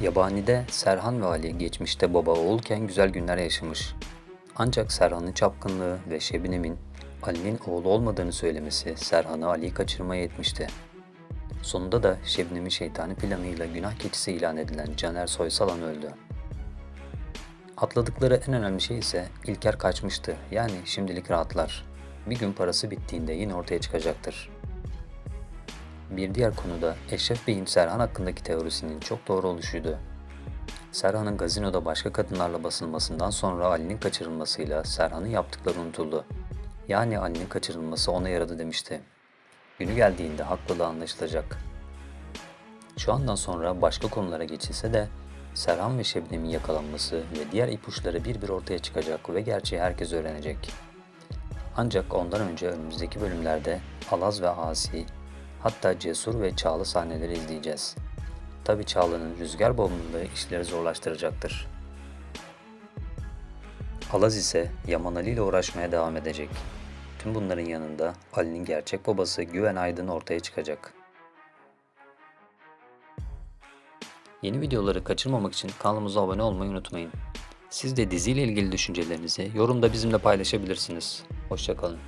Yabani'de Serhan ve Ali geçmişte baba oğulken güzel günler yaşamış. Ancak Serhan'ın çapkınlığı ve Şebnem'in Ali'nin oğlu olmadığını söylemesi Serhan'ı Ali'yi kaçırmaya etmişti. Sonunda da Şebnem'in şeytani planıyla günah keçisi ilan edilen Caner Soysalan öldü. Atladıkları en önemli şey ise İlker kaçmıştı. Yani şimdilik rahatlar. Bir gün parası bittiğinde yine ortaya çıkacaktır. Bir diğer konuda Eşref Bey'in Serhan hakkındaki teorisinin çok doğru oluşuydu. Serhan'ın gazinoda başka kadınlarla basılmasından sonra Ali'nin kaçırılmasıyla Serhan'ın yaptıkları unutuldu. Yani Ali'nin kaçırılması ona yaradı demişti. Günü geldiğinde haklılığı anlaşılacak. Şu andan sonra başka konulara geçilse de Serhan ve Şebnem'in yakalanması ve diğer ipuçları bir bir ortaya çıkacak ve gerçeği herkes öğrenecek. Ancak ondan önce önümüzdeki bölümlerde Alaz ve Asi, hatta Cesur ve Çağlı sahneleri izleyeceğiz. Tabi Çağla'nın rüzgar bağımlılığı işleri zorlaştıracaktır. Alaz ise Yaman Ali ile uğraşmaya devam edecek. Tüm bunların yanında Ali'nin gerçek babası Güven Aydın ortaya çıkacak. Yeni videoları kaçırmamak için kanalımıza abone olmayı unutmayın. Siz de diziyle ilgili düşüncelerinizi yorumda bizimle paylaşabilirsiniz. Hoşçakalın.